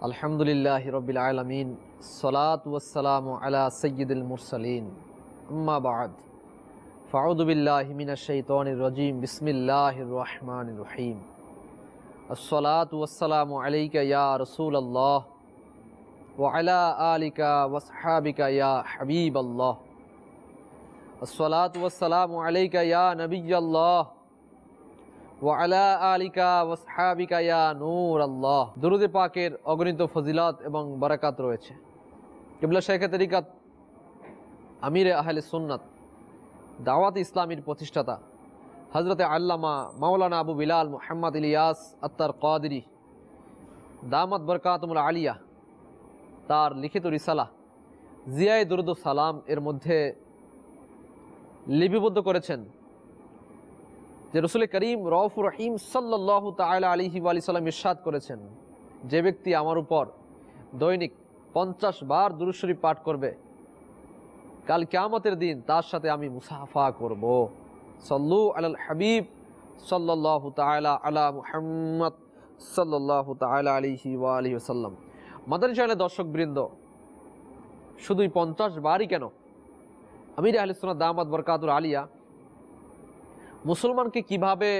আলহামদুলিল্লাহ রবিল আলমিন সলাত ওয়াসালাম আলা সৈয়দুল মুরসালিন আম্মা বাদ ফাউদুবিল্লাহ মিনা শৈতনির রজিম বিসমিল্লাহ রহমান রহিম আসসালাত ওয়াসালাম আলাইকা ইয়া রসুল আল্লাহ ওয়ালা আলিকা ওয়াসহাবিকা ইয়া হাবিব আল্লাহ আসসালাত ওয়াসালাম আলাইকা ইয়া নবী আল্লাহ ওয়ালা আলিকা ওয়াসহাবিকা ইয়া নূর আল্লাহ দুরুদে পাকের অগণিত ফজিলাত এবং বারাকাত রয়েছে। কিবলা শেখ তরিকাত, আমিরে আহলে সুন্নাত, দাওয়াত ইসলামীর প্রতিষ্ঠাতা হজরতে আল্লামা মাওলানা আবু বিলাল মোহাম্মদ ইলিয়াস আত্তার কাদরি দামাত বরকাতমুল আলিয়া, তার লিখিত রিসালা জিয়াই দুরুদ সালাম এর মধ্যে লিপিবদ্ধ করেছেন। যে রসুল করিম রফুর রহিম সাল্লাহ তালা আলিহি আলি সাল্লাম ইরশাদ করেছেন, যে ব্যক্তি আমার উপর দৈনিক পঞ্চাশ বার দুরুশরী পাঠ করবে, কাল কেয়ামতের দিন তার সাথে আমি মুসাফা করব। সল্লু আল হাবিব সাল্লাহ তালা আলা মুহাম্মদ সাল্লাহ তালা আলিহি আলহি সাল্লাম মাদানী চ্যানেলের দর্শকবৃন্দ শুধুই পঞ্চাশ বারই কেন? আমির আহলিসুল্লাহ দামাদ বরকাতুল আলিয়া মুসলমানকে কীভাবে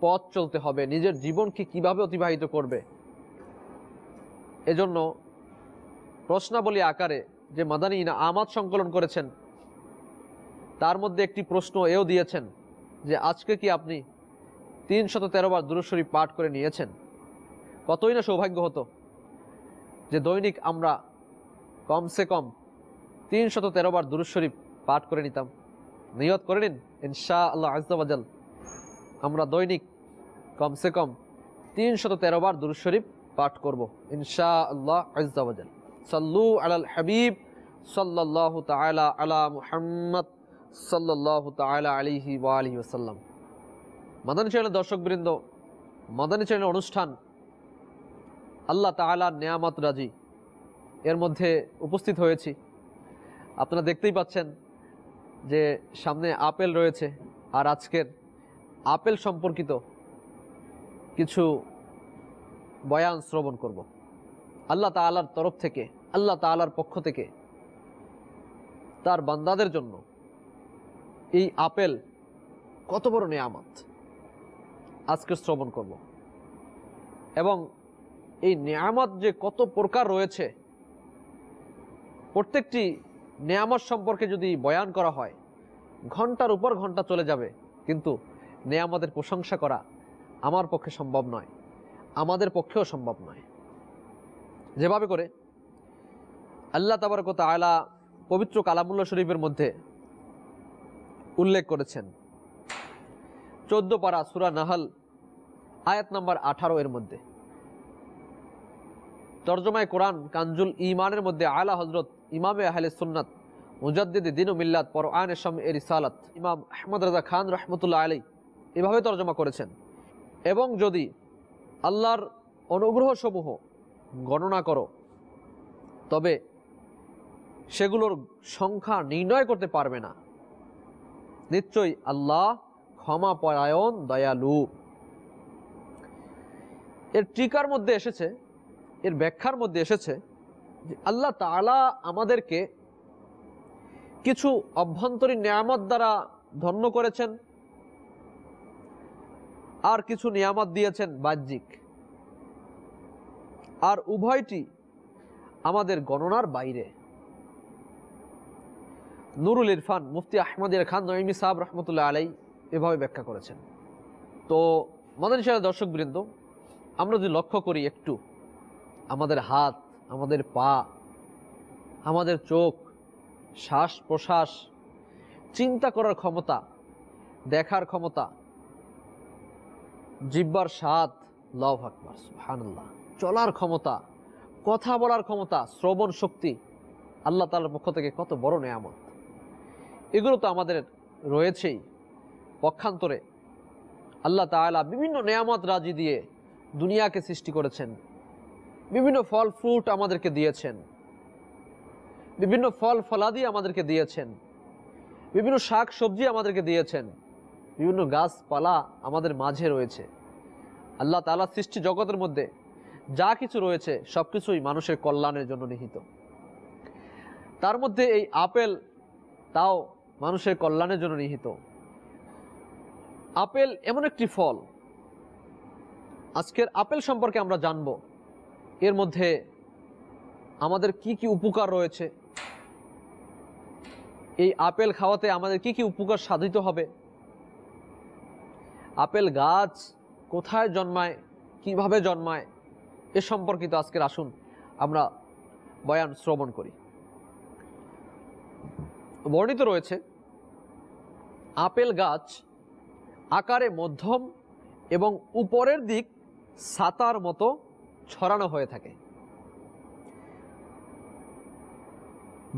পথ চলতে হবে, নিজের জীবনকে কীভাবে অতিবাহিত করবে? এজন্য প্রশ্নাবলী আকারে যে মাদানী না আমাদ সংকলন করেছেন, তার মধ্যে একটি প্রশ্ন এও দিয়েছেন যে আজকে কি আপনি তিন শত তেরো বার দুরুশরী পাঠ করে নিয়েছেন? কতই না সৌভাগ্য হতো যে দৈনিক আমরা কমসে কম তিন শত তেরো বার দুরুশরীফ পাঠ করে নিতাম। নিয়ত করে নিন। ইনশা আল্লাহ আজদাবাজাল আমরা দৈনিক কমসে কম তিনশত তেরো বার দুরুশরীফ পাঠ করব। ইনশা আল্লাহ আজদাবাজাল সাল্লু আলাল হাবিব সাল্লাহ তালা আলা মুহাম্মদ সাল্লাহ তালা আলিহি ওয়া আলহি ওসাল্লাম মাদানী চ্যানেলের দর্শকবৃন্দ, মাদানী চ্যানেলের অনুষ্ঠান, আল্লাহ তালা নেয়ামত রাজি। এর মধ্যে উপস্থিত হয়েছি। আপনারা দেখতেই পাচ্ছেন যে সামনে আপেল রয়েছে আর আজকের আপেল সম্পর্কিত কিছু বয়ান শ্রবণ করব। আল্লাহ তালার তরফ থেকে, আল্লাহ তালার পক্ষ থেকে তার বান্দাদের জন্য এই আপেল কত বড় নেয়ামত আজকে শ্রবণ করব। এবং এই নেয়ামত যে কত প্রকার রয়েছে, প্রত্যেকটি নেয়ামত সম্পর্কে যদি বয়ান করা হয়, ঘণ্টার উপর ঘণ্টা চলে যাবে, কিন্তু নেয়ামতের প্রশংসা করা আমার পক্ষে সম্ভব নয়, আমাদের পক্ষেও সম্ভব নয়। যেভাবে করে আল্লাহ তাবারকত আয়লা পবিত্র কালামুল্লা শরীফের মধ্যে উল্লেখ করেছেন, চোদ্দ পারা সুরা নাহাল, আয়াত নাম্বার আঠারো এর মধ্যে। তর্জমায় কোরআন কাঞ্জুল ইমানের মধ্যে আলা হজরত ইমামে আহলে সুন্নাত, মুজাদ্দিদ দিন মিল্লাত পর আন এসম এর ইসালাত ইমাম আহমদ রাজা খান রহমতুল্লাহ আলী এভাবে তর্জমা করেছেন। এবং যদি আল্লাহর অনুগ্রহসমূহ গণনা করো, তবে সেগুলোর সংখ্যা নির্ণয় করতে পারবে না। নিশ্চয়ই আল্লাহ ক্ষমা পরায়ণ দয়ালু। এর টিকার মধ্যে এসেছে, এর ব্যাখ্যার মধ্যে এসেছে আল্লাহ তালা আমাদেরকে কিছু অভ্যন্তরীণ নিয়ামত দ্বারা ধন্য করেছেন আর কিছু নিয়ামত দিয়েছেন বাহ্যিক। আর উভয়টি আমাদের গণনার বাইরে। নুরুল ইরফান মুফতি আহমদির খান নঈমি সাহাব রহমতুল্লাহ আলাই এভাবে ব্যাখ্যা করেছেন। তো মাদানী সাহেব, দর্শকবৃন্দ, আমরা যদি লক্ষ্য করি একটু আমাদের হাত আমাদের পা, আমাদের চোখ শ্বাস প্রশ্বাস চিন্তা করার ক্ষমতা, দেখার ক্ষমতা, জিব্বার স্বাদ লভ আকবর হানুল্লাহ চলার ক্ষমতা, কথা বলার ক্ষমতা, শ্রবণ শক্তি, আল্লাহ তালার পক্ষ থেকে কত বড় নেয়ামত। এগুলো তো আমাদের রয়েছেই পক্ষান্তরে। আল্লাহ তালা বিভিন্ন নেয়ামত রাজি দিয়ে দুনিয়াকে সৃষ্টি করেছেন। বিভিন্ন ফল ফ্রুট আমাদেরকে দিয়েছেন। বিভিন্ন ফল, ফলাদি আমাদেরকে দিয়েছেন। বিভিন্ন শাক, সবজি আমাদেরকে দিয়েছেন। বিভিন্ন গাছপালা আমাদের মাঝে রয়েছে। আল্লাহ তালা সৃষ্টি জগতের মধ্যে যা কিছু রয়েছে সব কিছুই মানুষের কল্যাণের জন্য নিহিত। তার মধ্যে এই আপেল তাও মানুষের কল্যাণের জন্য নিহিত। আপেল এমন একটি ফল। আজকের আপেল সম্পর্কে আমরা জানব। এর মধ্যে আমাদের কি কি উপকার রয়েছে? এই আপেল খাওয়াতে আমাদের কি কি উপকার সাধিত হবে? আপেল গাছ কোথায় জন্মায়? কীভাবে জন্মায়? এ সম্পর্কিত আজকের আসুন আমরা বয়ান শ্রবণ করি। বর্ণিত রয়েছে, আপেল গাছ আকারে মধ্যম এবং উপরের দিক সাতার মতো ছড়ানো হয়ে থাকে।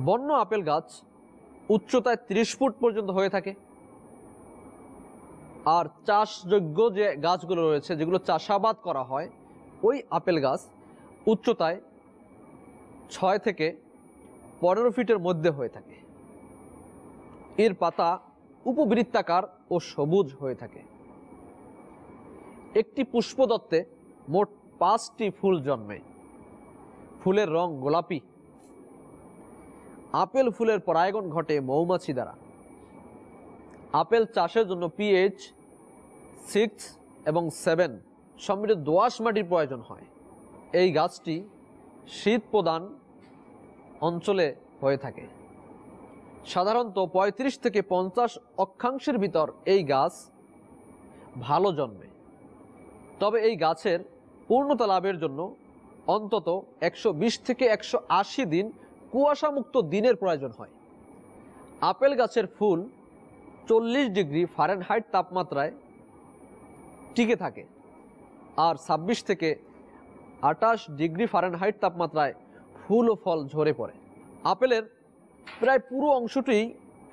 বন্য আপেল গাছ উচ্চতায় ত্রিশ ফুট পর্যন্ত হয়ে থাকে। আর চাষযোগ্য যে গাছগুলো রয়েছে, যেগুলো চাষাবাদ করা হয়, ওই আপেল গাছ উচ্চতায় ছয় থেকে পনেরো ফিটের মধ্যে হয়ে থাকে। এর পাতা উপবৃত্তাকার ও সবুজ হয়ে থাকে। একটি পুষ্পদত্তে মোট পাঁচটি ফুল জন্মে। ফুলের রং গোলাপি। আপেল ফুলের পরায়গণ ঘটে মৌমাছি দ্বারা। আপেল চাষের জন্য পিএইচ সিক্স এবং সেভেন সমৃদ্ধ দোআঁশ মাটির প্রয়োজন হয়। এই গাছটি শীত প্রদান অঞ্চলে হয়ে থাকে। সাধারণত ৩৫ থেকে পঞ্চাশ অক্ষাংশের ভিতর এই গাছ ভালো জন্মে। তবে এই গাছের পূর্ণতা লাভের জন্য অন্তত একশো বিশ থেকে একশো আশি দিন কুয়াশামুক্ত দিনের প্রয়োজন হয়। আপেল গাছের ফুল চল্লিশ ডিগ্রি ফারেনহাইট তাপমাত্রায় টিকে থাকে আর ২৬ থেকে আটাশ ডিগ্রি ফারেনহাইট তাপমাত্রায় ফুল ও ফল ঝরে পড়ে। আপেলের প্রায় পুরো অংশটি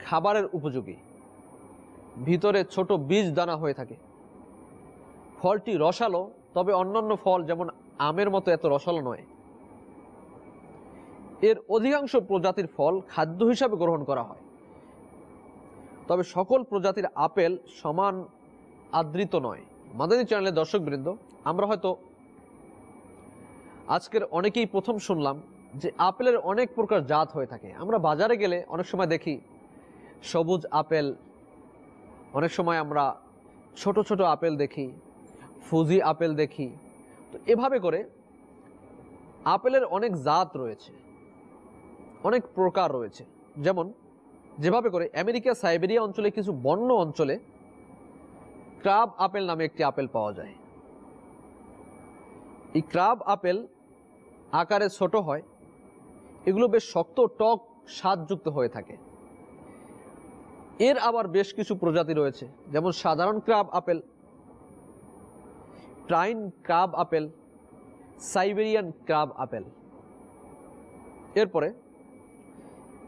খাবারের উপযোগী। ভিতরে ছোট বীজ দানা হয়ে থাকে। ফলটি রসালো তবে অন্যান্য ফল যেমন আমের মতো এত রসালো নয়। এর অধিকাংশ প্রজাতির ফল খাদ্য হিসাবে গ্রহণ করা হয়। তবে সকল প্রজাতির আপেল সমান আদৃত নয়। মাদানী চ্যানেলের দর্শকবৃন্দ, আমরা হয়তো আজকের অনেকেই প্রথম শুনলাম যে আপেলের অনেক প্রকার জাত হয়ে থাকে। আমরা বাজারে গেলে অনেক সময় দেখি সবুজ আপেল, অনেক সময় আমরা ছোট ছোট আপেল দেখি ফুজি আপেল দেখি। তো এভাবে করে আপেলের অনেক জাত রয়েছে, অনেক প্রকার রয়েছে। যেমন যেভাবে করে আমেরিকা সাইবেরিয়া অঞ্চলে কিছু বন্য অঞ্চলে ক্রাব আপেল নামে একটি আপেল পাওয়া যায়। এই ক্রাব আপেল আকারে ছোট হয়, এগুলো বেশ শক্ত, টক স্বাদযুক্ত হয়ে থাকে। এর আবার বেশ কিছু প্রজাতি রয়েছে, যেমন সাধারণ crab apple trying crab apple Siberian crab apple এরপরে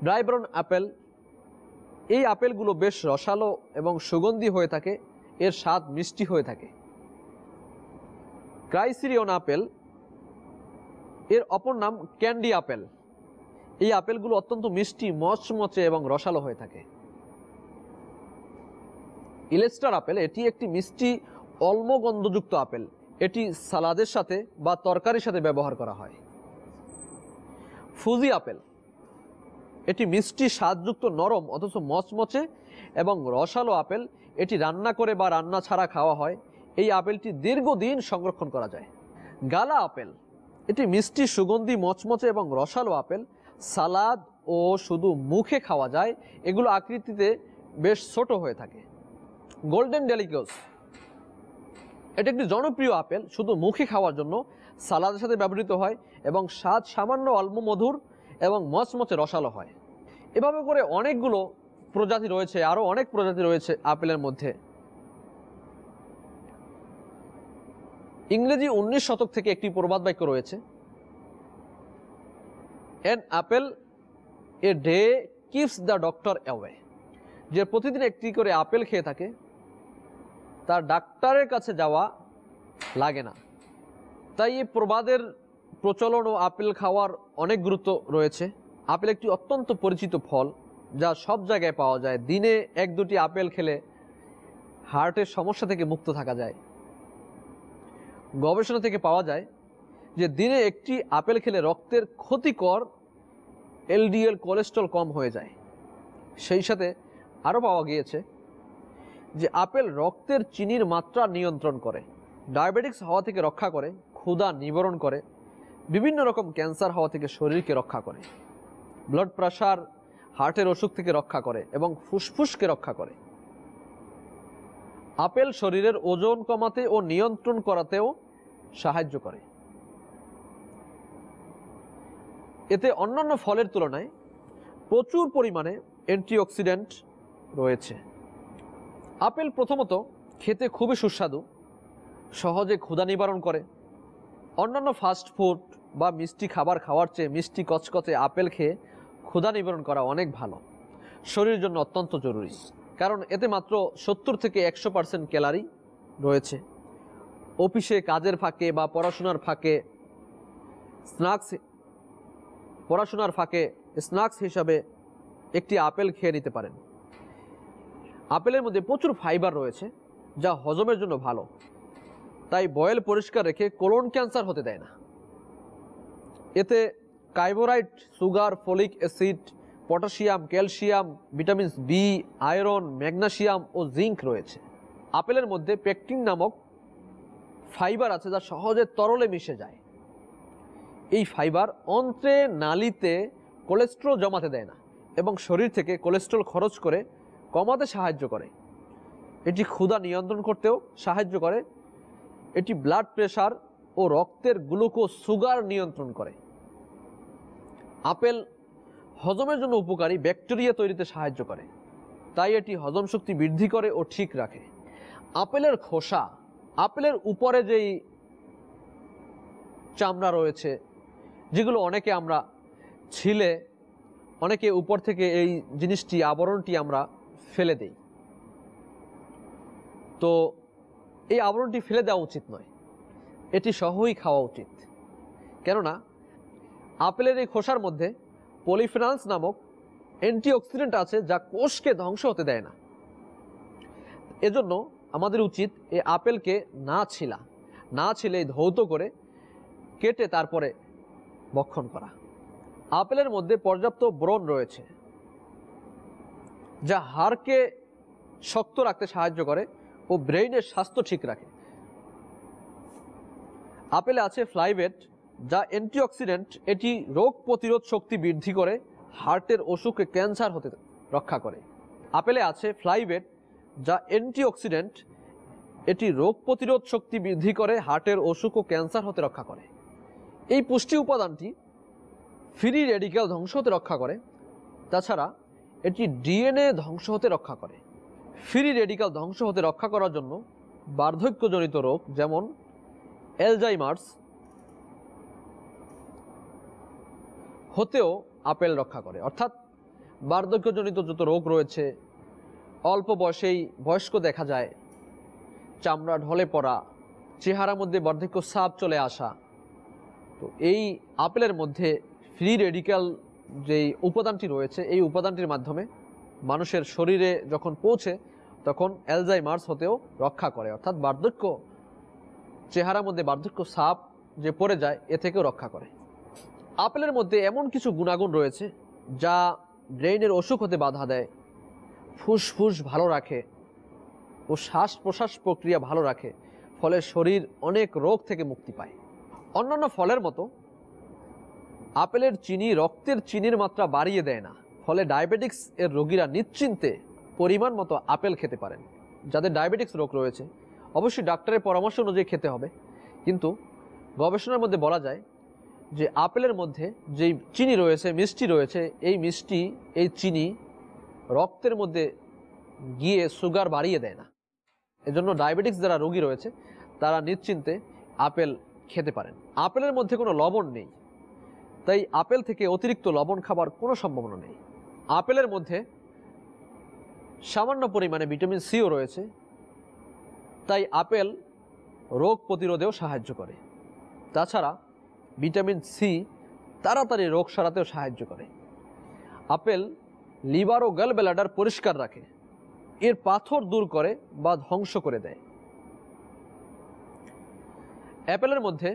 ড্রাইব্রন আপেল এই আপেলগুলো বেশ রসালো এবং সুগন্ধি হয়ে থাকে, এর স্বাদ মিষ্টি হয়ে থাকে। ক্রাইসিরিয়ন আপেল এর অপর নাম ক্যান্ডি আপেল এই আপেলগুলো অত্যন্ত মিষ্টি, মচমচে এবং রসালো হয়ে থাকে। ইলেস্টার আপেল এটি একটি মিষ্টি অলমগন্ধযুক্ত আপেল। এটি সালাদের সাথে বা তরকারির সাথে ব্যবহার করা হয়। Fuji apple. এটি মিষ্টি স্বাদযুক্ত নরম অথচ মচমচে এবং রসালো আপেল। এটি রান্না করে বা রান্না ছাড়া খাওয়া হয়। এই আপেলটি দীর্ঘদিন সংরক্ষণ করা যায়। গালা আপেল। এটি মিষ্টি, সুগন্ধি, মচমচে এবং রসালো আপেল। সালাদ ও শুধু মুখে খাওয়া যায়। এগুলো আকৃতিতে বেশ ছোট হয়ে থাকে। গোল্ডেন ডেলিকোস এটি একটি জনপ্রিয় আপেল, শুধু মুখে খাওয়ার জন্য। সালাদের সাথে ব্যবহৃত হয় এবং স্বাদ সামান্য অল্প মধুর এবং মচমচে রসালো হয়। এভাবে করে অনেকগুলো প্রজাতি রয়েছে আরও অনেক প্রজাতি রয়েছে আপেলের মধ্যে। ইংরেজি উনিশ শতক থেকে একটি প্রবাদ বাক্য রয়েছে। An apple a day keeps the doctor away যে প্রতিদিন একটি করে আপেল খেয়ে থাকে তার ডাক্তারের কাছে যাওয়া লাগে না। তাই এই প্রবাদের প্রচলন ও আপেল খাওয়ার অনেক গুরুত্ব রয়েছে। আপেল একটি অত্যন্ত পরিচিত ফল, যা সব জায়গায় পাওয়া যায়। দিনে এক দুটি আপেল খেলে হার্টের সমস্যা থেকে মুক্ত থাকা যায়। গবেষণা থেকে পাওয়া যায় যে দিনে একটি আপেল খেলে রক্তের ক্ষতিকর এলডিএল কোলেস্ট্রল কম হয়ে যায়। সেই সাথে আরও পাওয়া গিয়েছে যে আপেল রক্তের চিনির মাত্রা নিয়ন্ত্রণ করে, ডায়াবেটিক্স হওয়া থেকে রক্ষা করে, ক্ষুধা নিবারণ করে, বিভিন্ন রকম ক্যান্সার হওয়া থেকে শরীরকে রক্ষা করে, ব্লাড প্রেশার হার্টের অসুখ থেকে রক্ষা করে এবং ফুসফুসকে রক্ষা করে। আপেল শরীরের ওজন কমাতে ও নিয়ন্ত্রণ করাতেও সাহায্য করে। এতে অন্যান্য ফলের তুলনায় প্রচুর পরিমাণে অ্যান্টিঅক্সিডেন্ট রয়েছে। আপেল প্রথমত খেতে খুবই সুস্বাদু, সহজে ক্ষুধা নিবারণ করে। অন্যান্য ফাস্ট ফুড বা মিষ্টি খাবার খাওয়ার চেয়ে মিষ্টি কচকচে আপেল খেয়ে ক্ষুধা নিবারণ করা অনেক ভালো। শরীরের জন্য অত্যন্ত জরুরি, কারণ এতে মাত্র সত্তর থেকে একশো পার্সেন্ট ক্যালারি রয়েছে। অফিসে কাজের ফাঁকে বা পড়াশোনার ফাঁকে স্ন্যাক্স, পড়াশোনার ফাঁকে স্ন্যাক্স হিসাবে একটি আপেল খেয়ে নিতে পারেন। আপেলের মধ্যে প্রচুর ফাইবার রয়েছে, যা হজমের জন্য ভালো। তাই বয়েল পরিষ্কার রেখে কোলন ক্যান্সার হতে দেয় না। এতে carbohydrate sugar, folic acid, potassium, calcium, vitamin B iron, magnesium ও জিঙ্ক রয়েছে। আপেলের মধ্যে পেকটিন নামক ফাইবার আছে যা সহজে তরলে মিশে যায়। এই ফাইবার অন্ত্রে, নালিতে কোলেস্ট্রল জমাতে দেয় না এবং শরীর থেকে কোলেস্ট্রল খরচ করে কমাতে সাহায্য করে। এটি ক্ষুধা নিয়ন্ত্রণ করতেও সাহায্য করে। এটি ব্লাড প্রেশার ও রক্তের গ্লুকোজ সুগার নিয়ন্ত্রণ করে। আপেল হজমের জন্য উপকারী ব্যাকটেরিয়া তৈরিতে সাহায্য করে। তাই এটি হজম শক্তি বৃদ্ধি করে ও ঠিক রাখে। আপেলের খোসা, আপেলের উপরে যেই চামড়া রয়েছে, যেগুলো অনেকে আমরা ছিলে, অনেকে উপর থেকে এই জিনিসটি, আবরণটি আমরা ফেলে দেই। তো এই আবরণটি ফেলে দেওয়া উচিত নয়। এটি সহই খাওয়া উচিত। কেননা, আপেলের এই খোসার মধ্যে পলিফিনান্স নামক অ্যান্টিঅক্সিডেন্ট আছে যা কোষকে ধ্বংস হতে দেয় না। এজন্য আমাদের উচিত এই আপেলকে না ছিলা, না ছিলে ধৌত করে কেটে তারপরে বক্ষণ করা। আপেলের মধ্যে পর্যাপ্ত ব্রণ রয়েছে। যা হাড়কে শক্ত রাখতে সাহায্য করে ও ব্রেইনের স্বাস্থ্য ঠিক রাখে। আপেলে আছে ফ্লাইভেট, যা অ্যান্টিঅক্সিডেন্ট, এটি রোগ প্রতিরোধ শক্তি বৃদ্ধি করে হার্টের অসুখে ক্যান্সার হতে রক্ষা করে। আপেলে আছে ফ্লাইভেট, যা অ্যান্টিঅক্সিডেন্ট, এটি রোগ প্রতিরোধ শক্তি বৃদ্ধি করে হার্টের অসুখ ও ক্যান্সার হতে রক্ষা করে। এই পুষ্টি উপাদানটি ফ্রি রেডিক্যাল ধ্বংস হতে রক্ষা করে। তাছাড়া এটি ডিএনএ ধ্বংস হতে রক্ষা করে। ফ্রি রেডিক্যাল ধ্বংস হতে রক্ষা করার জন্য বার্ধক্যজনিত রোগ যেমন অ্যালজাইমার্স হতেও আপেল রক্ষা করে। অর্থাৎ বার্ধক্যজনিত যত রোগ রয়েছে, অল্প বয়সেই বয়স্ক দেখা যায়, চামড়া ঢলে পড়া, চেহারার মধ্যে বার্ধক্য সাপ চলে আসা। তো এই আপেলের মধ্যে ফ্রি রেডিক্যাল যেই উপাদানটি রয়েছে, এই উপাদানটির মাধ্যমে মানুষের শরীরে যখন পৌঁছে, তখন অ্যালজাইমার্স হতেও রক্ষা করে। অর্থাৎ বার্ধক্য, চেহারার মধ্যে বার্ধক্য সাপ যে পড়ে যায়, এ থেকেও রক্ষা করে। আপেলের মধ্যে এমন কিছু গুণাগুণ রয়েছে, যা ব্রেইনের অসুখ হতে বাধা দেয়, ফুসফুস ভালো রাখে ও শ্বাস প্রশ্বাস প্রক্রিয়া ভালো রাখে, ফলে শরীর অনেক রোগ থেকে মুক্তি পায়। অন্যান্য ফলের মতো আপেলের চিনি রক্তের চিনির মাত্রা বাড়িয়ে দেয় না। ফলে ডায়াবেটিক্স এর রোগীরা নিশ্চিন্তে পরিমাণ মতো আপেল খেতে পারেন, যাদের ডায়াবেটিক্স রোগ রয়েছে। অবশ্যই ডাক্তারের পরামর্শ অনুযায়ী খেতে হবে। কিন্তু গবেষণার মধ্যে বলা যায় যে আপেলের মধ্যে যেই চিনি রয়েছে, মিষ্টি রয়েছে, এই মিষ্টি, এই চিনি রক্তের মধ্যে গিয়ে সুগার বাড়িয়ে দেয় না। এজন্য ডায়াবেটিক্স যারা রোগী রয়েছে, তারা নিশ্চিন্তে আপেল খেতে পারেন। আপেলের মধ্যে কোনো লবণ নেই। তাই আপেল থেকে অতিরিক্ত লবণ খাবার কোনো সম্ভাবনা নেই। আপেলের মধ্যে সামান্য পরিমাণে ভিটামিন সিও রয়েছে। তাই আপেল রোগ প্রতিরোধেও সাহায্য করে। তাছাড়া ভিটামিন সি তাড়াতাড়ি রোগ সারাতেও সাহায্য করে। আপেল লিভার ও গাল ব্লাডার পরিষ্কার রাখে। এর পাথর দূর করে বা ধ্বংস করে দেয়। অ্যাপেলের মধ্যে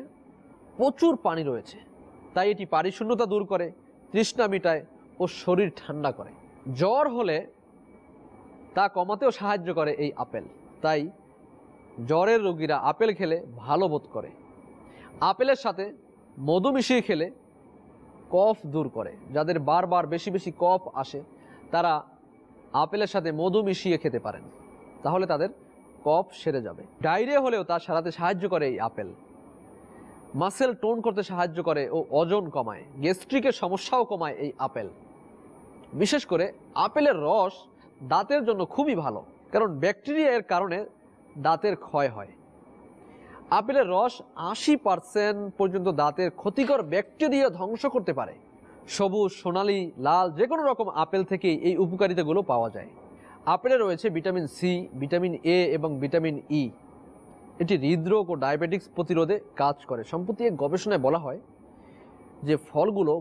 প্রচুর পানি রয়েছে। তাই এটি পারিশূন্যতা দূর করে, তৃষ্ণা মিটায় ও শরীর ঠান্ডা করে। জ্বর হলে তা কমাতেও সাহায্য করে এই আপেল। তাই জ্বরের রোগীরা আপেল খেলে ভালো বোধ করে। আপেলের সাথে মধু মিশিয়ে খেলে কফ দূর করে। যাদের বারবার বেশি বেশি কফ আসে, তারা আপেলের সাথে মধু মিশিয়ে খেতে পারেন। তাহলে তাদের কফ সেরে যাবে। ডায়রিয়া হলেও তা সারাতে সাহায্য করে এই আপেল। মাসেল টোন করতে সাহায্য করে ও ওজন কমায়। গ্যাস্ট্রিকের সমস্যাও কমায় এই আপেল। বিশেষ করে আপেলের রস দাঁতের জন্য খুবই ভালো, কারণ ব্যাকটেরিয়া এর কারণে দাঁতের ক্ষয় হয়। আপেলের রস আশি পার্সেন্ট পর্যন্ত দাঁতের ক্ষতিকর ব্যাকটেরিয়া ধ্বংস করতে পারে। সবুজ, সোনালি, লাল যে কোনো রকম আপেল থেকেই এই উপকারিতাগুলো পাওয়া যায়। আপেলে রয়েছে ভিটামিন সি, ভিটামিন এ এবং ভিটামিন ই। এটি হৃদরোগ ও ডায়াবেটিক্স প্রতিরোধে কাজ করে। সম্প্রতি এক গবেষণায় বলা হয় যে ফলগুলো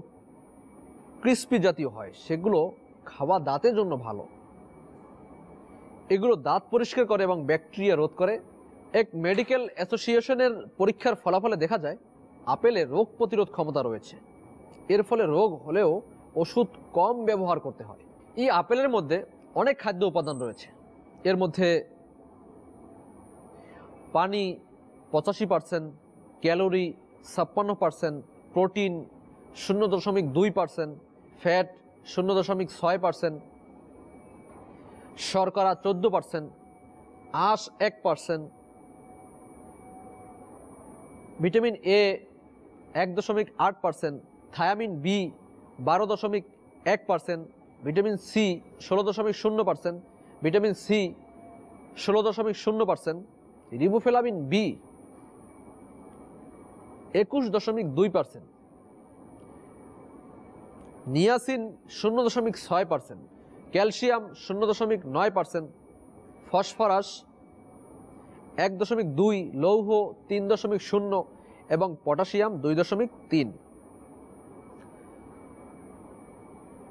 ক্রিস্পি জাতীয় হয়, সেগুলো খাওয়া দাঁতের জন্য ভালো। এগুলো দাঁত পরিষ্কার করে এবং ব্যাকটেরিয়া রোধ করে। এক মেডিকেল অ্যাসোসিয়েশনের পরীক্ষার ফলাফলে দেখা যায়, আপেলে রোগ প্রতিরোধ ক্ষমতা রয়েছে। এর ফলে রোগ হলেও ওষুধ কম ব্যবহার করতে হয়। এই আপেলের মধ্যে অনেক খাদ্য উপাদান রয়েছে। এর মধ্যে পানি পঁচাশি পার্সেন্ট ক্যালোরি ছাপ্পান্ন পার্সেন্ট প্রোটিন শূন্য দশমিক দুই পার্সেন্ট ফ্যাট শূন্য দশমিক ছয় পার্সেন্ট শর্করা চোদ্দ পার্সেন্ট আঁশ এক পার্সেন্ট ভিটামিন এ এক দশমিক আট পার্সেন্ট থায়ামিন বি বারো দশমিক এক পার্সেন্ট ভিটামিন সি ষোলো দশমিক শূন্য পার্সেন্ট ভিটামিন সি ষোলো দশমিক শূন্য পার্সেন্ট রিবোফেলামিন বি একুশ দশমিক দুই পার্সেন্ট নিয়াসিন শূন্য দশমিক ছয় পার্সেন্ট ক্যালসিয়াম শূন্য দশমিক নয় পার্সেন্ট ফসফরাস এক দশমিক দুই, লৌহ তিন দশমিক শূন্য এবং পটাশিয়াম দুই দশমিক তিন।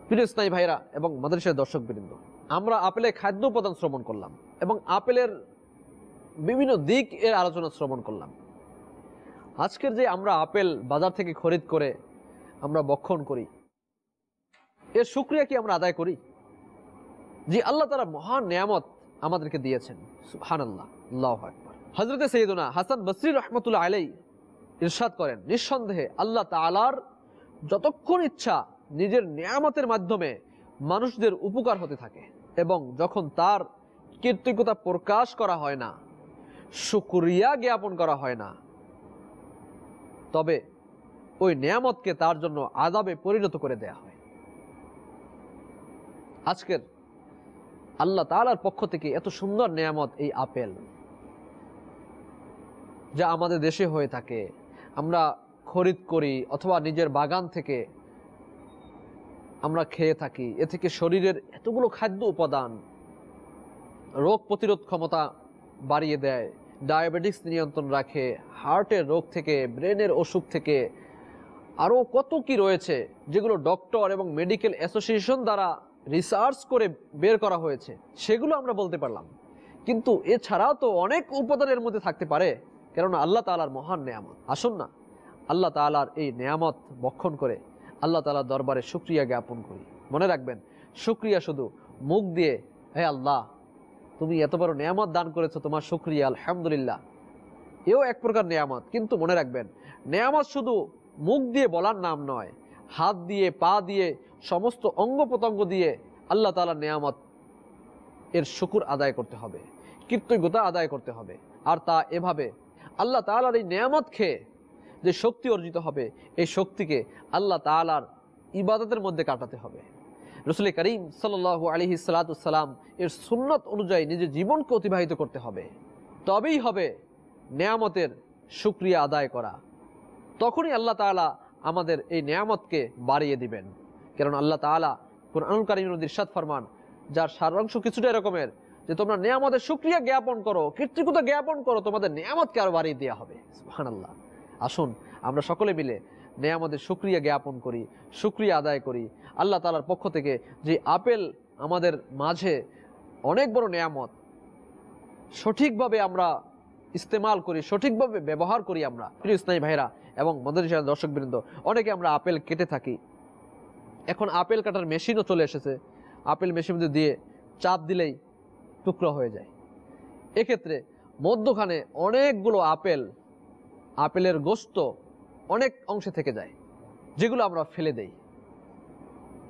প্রিয় স্নায়ী ভাইরা এবং মাদ্রাসার দর্শক বৃন্দ আমরা আপেলের খাদ্য উপাদান শ্রবণ করলাম এবং আপেলের বিভিন্ন দিক এর আলোচনা শ্রবণ করলাম। আজকের যে আমরা আপেল বাজার থেকে খরিদ করে আমরা বক্ষণ করি, এর সুক্রিয়া কি আমরা আদায় করি? জি আল্লাহ তারা মহান নিয়ামত আমাদেরকে দিয়েছেন। হান আল্লাহ আল্লাহ হজরতে সৈয়দনা হাসান বসরি রহমতুল্লাহ আলাই ইরশাদ করেন, নিঃসন্দেহে আল্লাহ তালার যতক্ষণ ইচ্ছা নিজের নিয়ামতের মাধ্যমে মানুষদের উপকার হতে থাকে এবং যখন তার কৃতজ্ঞতা প্রকাশ করা হয় না সুক্রিয়া জ্ঞাপন করা হয় না। তবে ওই নিয়ামতকে তার জন্য আদাবে পরিণত করে দেয়া হয়। আজকের আল্লাহ তালার পক্ষ থেকে এত সুন্দর নিয়ামত, এই আপেল, যা আমাদের দেশে হয়ে থাকে। আমরা খরিদ করি অথবা নিজের বাগান থেকে আমরা খেয়ে থাকি। এ থেকে শরীরের এতগুলো খাদ্য উপাদান, রোগ প্রতিরোধ ক্ষমতা বাড়িয়ে দেয়। ডায়াবেটিক্স নিয়ন্ত্রণ রাখে, হার্টের রোগ থেকে, ব্রেনের অসুখ থেকে। আরও কত কি রয়েছে যেগুলো ডক্টর এবং মেডিকেল অ্যাসোসিয়েশন দ্বারা রিসার্চ করে বের করা হয়েছে, সেগুলো আমরা বলতে পারলাম। কিন্তু এছাড়াও তো অনেক উপাদানের মধ্যে থাকতে পারে, কেননা আল্লাহ তালার মহান নেয়ামত। আসুন না, আল্লাহ তালার এই নেয়ামত বক্ষণ করে আল্লাহ তালার দরবারে সুক্রিয়া জ্ঞাপন করি। মনে রাখবেন সুক্রিয়া শুধু মুখ দিয়ে, হে আল্লাহ তুমি এত বড় নেয়ামত দান করেছ, তোমার সুক্রিয়া আলহামদুলিল্লাহ। এও এক প্রকার নেয়ামত, কিন্তু মনে রাখবেন, নেয়ামত শুধু মুখ দিয়ে বলার নাম নয়, হাত দিয়ে, পা দিয়ে, সমস্ত অঙ্গ প্রত্যঙ্গ দিয়ে আল্লাহ তালার নেয়ামত এর শুকুর আদায় করতে হবে, কৃতজ্ঞতা আদায় করতে হবে। আর তা এভাবে, আল্লাহ তালার এই নেয়ামত খেয়ে যে শক্তি অর্জিত হবে, এই শক্তিকে আল্লাহ তালার ইবাদতের মধ্যে কাটাতে হবে। রসুল করিম সাল আলহি সালাতাম এর সুন্নত অনুযায়ী নিজের জীবনকে অতিবাহিত করতে হবে। তবেই হবে নেয়ামতের সুক্রিয়া আদায় করা। তখনই আল্লাহ তালা আমাদের এই নেয়ামতকে বাড়িয়ে দিবেন। কারণ আল্লাহ তালা কোন কোরআন কারিম ইরশাদ ফরমান, যার সারাংশ কিছুটা এরকমের, যে তোমরা নেয়ামতের সুক্রিয়া জ্ঞাপন করো, কৃতজ্ঞতা জ্ঞাপন করো, তোমাদের নেয়ামতকে আরও বাড়িয়ে দেওয়া হবে। সুহান আল্লাহ আসুন, আমরা সকলে মিলে নেয়ামতের সুক্রিয়া জ্ঞাপন করি সুক্রিয়া আদায় করি। আল্লাহ তালার পক্ষ থেকে যে আপেল আমাদের মাঝে অনেক বড় নেয়ামত, সঠিকভাবে আমরা ইস্তেমাল করি, সঠিকভাবে ব্যবহার করি আমরা। প্রিয় ইসলামী ভাইরা এবং মদরিসা দর্শকবৃন্দ, অনেকে আমরা আপেল কেটে থাকি। এখন আপেল কাটার মেশিনও চলে এসেছে। আপেল মেশিন দিয়ে চাপ দিলেই টুকরো হয়ে যায়। এক্ষেত্রে মধ্যখানে অনেকগুলো আপেল, আপেলের গোস্ত অনেক অংশে থেকে যায়, যেগুলো আমরা ফেলে দেই।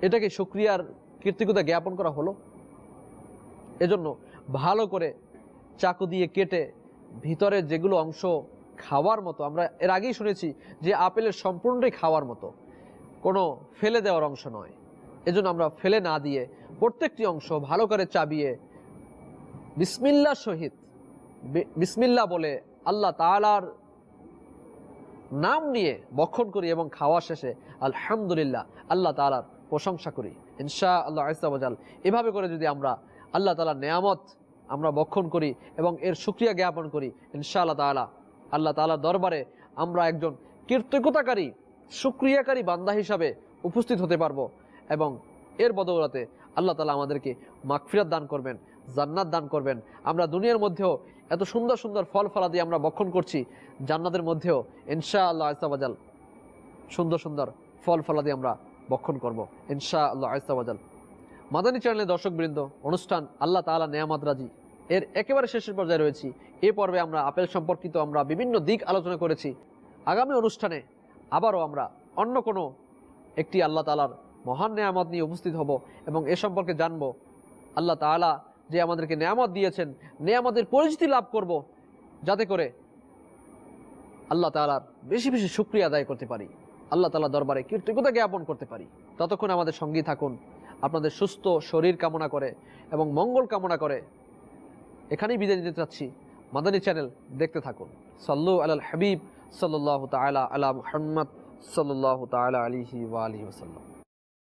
এটাকে সুক্রিয়ার কীর্তিকতা জ্ঞাপন করা হলো। এজন্য ভালো করে চাকু দিয়ে কেটে ভিতরে যেগুলো অংশ খাওয়ার মতো, আমরা এর আগেই শুনেছি যে আপেলের সম্পূর্ণটাই খাওয়ার মতো, কোনো ফেলে দেওয়ার অংশ নয়। এজন্য আমরা ফেলে না দিয়ে প্রত্যেকটি অংশ ভালো করে চাবিয়ে বিসমিল্লা সহিত বিসমিল্লা বলে আল্লাহ তালার নাম নিয়ে বক্ষণ করি এবং খাওয়া শেষে আলহামদুলিল্লাহ আল্লাহ তালার প্রশংসা করি। ইনশা আল্লাহ আসাবাজাল এভাবে করে যদি আমরা আল্লাহ তালার নেয়ামত আমরা বক্ষণ করি এবং এর সুক্রিয়া জ্ঞাপন করি ইনশা আল্লাহ তালা আল্লাহ তালার দরবারে আমরা একজন কীর্তজ্ঞতাকারী সুক্রিয়াকারী বান্দা হিসাবে উপস্থিত হতে পারব এবং এর বদৌলতে আল্লাহ তালা আমাদেরকে মাগফিরাত দান করবেন, জান্নাত দান করবেন। আমরা দুনিয়ার মধ্যেও এত সুন্দর সুন্দর ফল ফলা দিয়ে আমরা বক্ষণ করছি জান্নাতের মধ্যেও ইনশা আল্লাহ আস্তাবাজাল সুন্দর সুন্দর ফল ফলা দিয়ে আমরা বক্ষণ করব ইনশা আল্লাহ আস্তাবাজাল মাদানী চ্যানেলের দর্শকবৃন্দ, অনুষ্ঠান আল্লাহ তাআলা নেয়ামত রাজি। এর একেবারে শেষের পর্যায়ে রয়েছি। এ পর্বে আমরা আপেল সম্পর্কিত আমরা বিভিন্ন দিক আলোচনা করেছি। আগামী অনুষ্ঠানে আবারও আমরা অন্য কোনো একটি আল্লাহ তালার মহান নেয়ামত নিয়ে উপস্থিত হব এবং এ সম্পর্কে জানব আল্লাহ তাআলা যে আমাদেরকে নেয়ামত দিয়েছেন, নেয়ামতের পরিচিতি লাভ করব যাতে করে আল্লাহ তালার বেশি বেশি শুক্রিয়া আদায় করতে পারি, আল্লাহ তালা দরবারে কীর্তজ্ঞতা জ্ঞাপন করতে পারি। ততক্ষণ আমাদের সঙ্গী থাকুন, আপনাদের সুস্থ শরীর কামনা করে এবং মঙ্গল কামনা করে। এখানেই বিদায় নিতে চাচ্ছি। মাদানী চ্যানেল দেখতে থাকুন। সাল্লু আলাল হাবিব সাল্লাহ তালা আলা মুহাম্মদ সাল্লাহ তালা আলিহি ওয়া আলিহি ওসাল্লাম